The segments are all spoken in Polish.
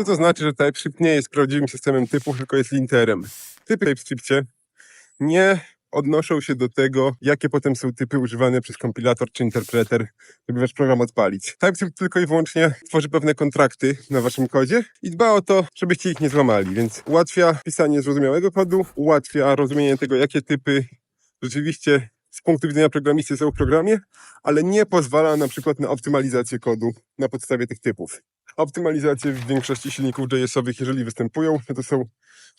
Co to znaczy, że TypeScript nie jest prawdziwym systemem typów, tylko jest linterem. Typy w TypeScriptie nie odnoszą się do tego, jakie potem są typy używane przez kompilator czy interpreter, żeby wasz program odpalić. TypeScript tylko i wyłącznie tworzy pewne kontrakty na waszym kodzie i dba o to, żebyście ich nie złamali, więc ułatwia pisanie zrozumiałego kodu, ułatwia rozumienie tego, jakie typy rzeczywiście z punktu widzenia programisty są w programie, ale nie pozwala na przykład na optymalizację kodu na podstawie tych typów. Optymalizacje w większości silników JS-owych, jeżeli występują, to są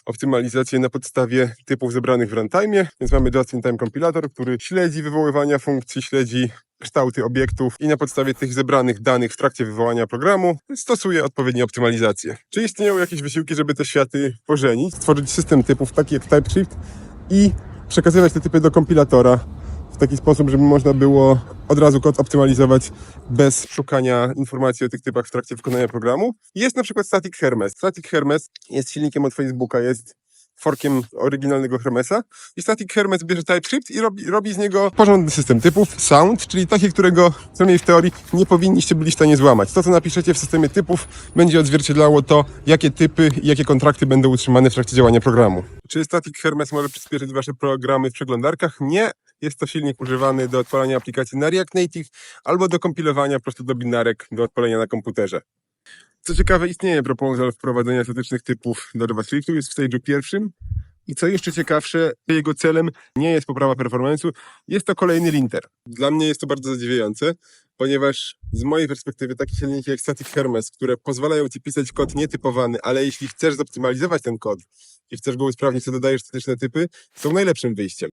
optymalizacje na podstawie typów zebranych w runtime, więc mamy just-in-time kompilator, który śledzi wywoływania funkcji, śledzi kształty obiektów i na podstawie tych zebranych danych w trakcie wywołania programu stosuje odpowiednie optymalizacje. Czy istnieją jakieś wysiłki, żeby te światy pożenić, stworzyć system typów taki jak TypeScript i przekazywać te typy do kompilatora taki sposób, żeby można było od razu kod optymalizować bez szukania informacji o tych typach w trakcie wykonania programu. Jest na przykład Static Hermes. Static Hermes jest silnikiem od Facebooka, jest forkiem oryginalnego Hermesa i Static Hermes bierze TypeScript i robi, robi z niego porządny system typów, sound, czyli taki, którego przynajmniej w teorii nie powinniście byli w stanie złamać. To, co napiszecie w systemie typów, będzie odzwierciedlało to, jakie typy i jakie kontrakty będą utrzymane w trakcie działania programu. Czy Static Hermes może przyspieszyć wasze programy w przeglądarkach? Nie. Jest to silnik używany do odpalania aplikacji na React Native albo do kompilowania po prostu do binarek do odpalenia na komputerze. Co ciekawe, istnieje proposal wprowadzenia statycznych typów do JavaScriptu, jest w stage'u pierwszym. I co jeszcze ciekawsze, jego celem nie jest poprawa performance'u, jest to kolejny linter. Dla mnie jest to bardzo zadziwiające, ponieważ z mojej perspektywy takie silniki jak Static Hermes, które pozwalają ci pisać kod nietypowany, ale jeśli chcesz zoptymalizować ten kod i chcesz go usprawnić, to dodajesz statyczne typy, są najlepszym wyjściem.